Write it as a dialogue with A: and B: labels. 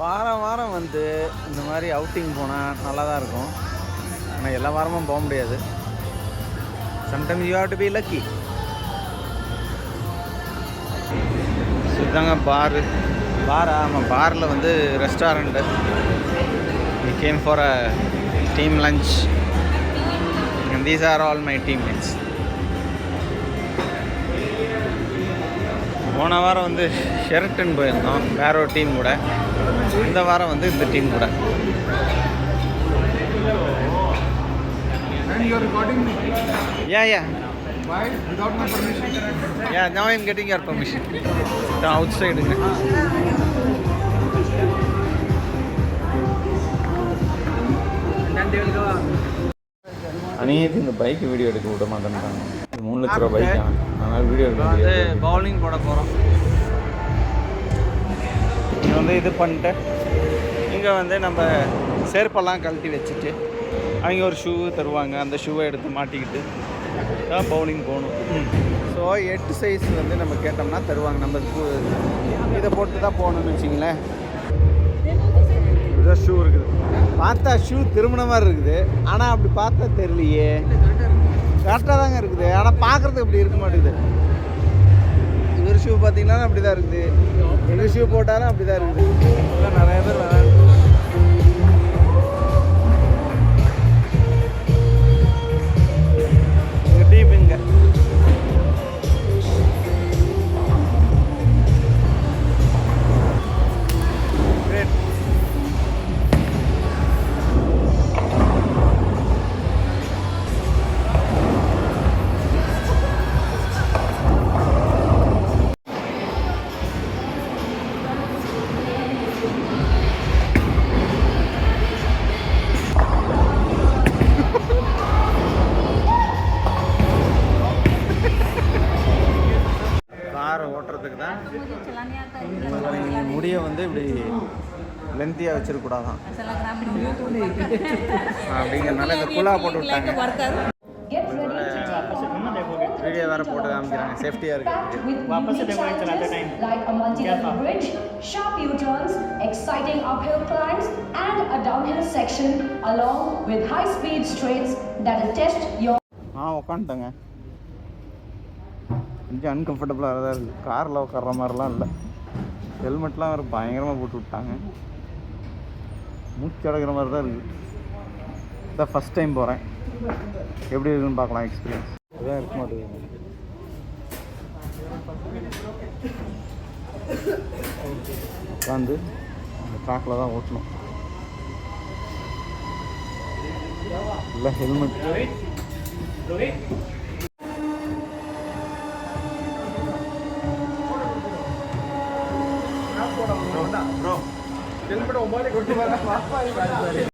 A: வாரம் வாரம் வந்து இந்த மாதிரி அவுட்டிங் போனால் நல்லா தான் இருக்கும். ஆனால் எல்லா வாரமும் போக முடியாது. Sometimes you have to be lucky இதுதாங்க பாரு பாரா ஆமாம் பாரில் வந்து restaurant we came for a team lunch and these are all my team mates போன வாரம் வந்து ஷெரட்டன் போயிருந்தோம் வேற ஒரு டீம் கூட. இந்த வாரம் வந்து இந்த டீம் கூட. Yeah yeah
B: Why? Without my permission?
A: Yeah now I'm getting your permission. அவுட் சைடுங்க அநேகத்து இந்த பைக் வீடியோ எடுக்க விட மாட்டேன்ட்டாங்க இது மூணு லட்ச ரூபா பைக் அதனால் வீடியோ
C: வந்து பவுலிங் போட போகிறோம்
A: இங்கே வந்து இது பண்ணிட்டு இங்கே வந்து நம்ம செருப்பெல்லாம் கழட்டி வச்சுட்டு அவங்க ஒரு ஷூ தருவாங்க. அந்த ஷூவை எடுத்து மாட்டிக்கிட்டு தான் பவுலிங் போகணும். ஸோ எட்டு சைஸ் வந்து நம்ம கேட்டோம்னா தருவாங்க. நம்ம ஷூ இதை போட்டு தான் போகணும்னு வச்சிங்களேன். இதுதான் ஷூ இருக்குது. பார்த்தா ஷூ திரும்பின மாதிரி இருக்குது. ஆனால் அப்படி பார்த்தா தெரியலையே. கரெக்டாக தாங்க இருக்குது. ஆனால் பார்க்குறதுக்கு அப்படி இருக்க மாட்டேங்குது. இவர் ஷூ பார்த்தீங்கன்னா அப்படி தான் இருக்குது. எங்கள் ஷூ போட்டாலும் அப்படி தான் இருக்குது நிறைய பேர் விளையாண்டு காரை ஓட்டுறதுக்கு தான்
D: मुझे चलाने आता है
A: இந்த முடியை வந்து இப்படி லென்த்தியாக வச்சிருக்கூடாதான்
D: ऐसा लग रहा है वीडियो तो
A: அப்படிங்கிறனால இந்த குழா போட்டு
D: लाइक
A: விட்டாங்க
D: worker
E: Get ready to take on
A: video வேறு போட்டு காமிக்கிறாங்க சேஃப்டியாக இருக்குது
E: with unique challenges like a multi-level bridge, sharp U-turns, exciting uphill climbs, and a downhill section along with high-speed straights that will test your
A: ஆ உக்காந்துட்டேங்க கொஞ்சம் அன்கம்ஃபர்டபுளாக தான் இருக்குது காரில் உட்கார்ற மாதிரிலாம் இல்லை. ஹெல்மெட்லாம் வேறு பயங்கரமாக போட்டு விட்டாங்க. மூச்சு அடக்கிற மாதிரி தான் இருக்குது இதான் ஃபஸ்ட் டைம் போகிறேன் எப்படி இருக்குன்னு பார்க்கலாம் எக்ஸ்பீரியன்ஸ் அதுதான் இருக்க மாட்டேங்குது. உட்காந்து அந்த ட்ராக்கில் தான் ஓட்டணும். இல்லை ஹெல்மெட்
B: ബ്രോ ഹെൽമെറ്റ് ഒമ്പതിലേക്ക് കൊണ്ടുവരാൻ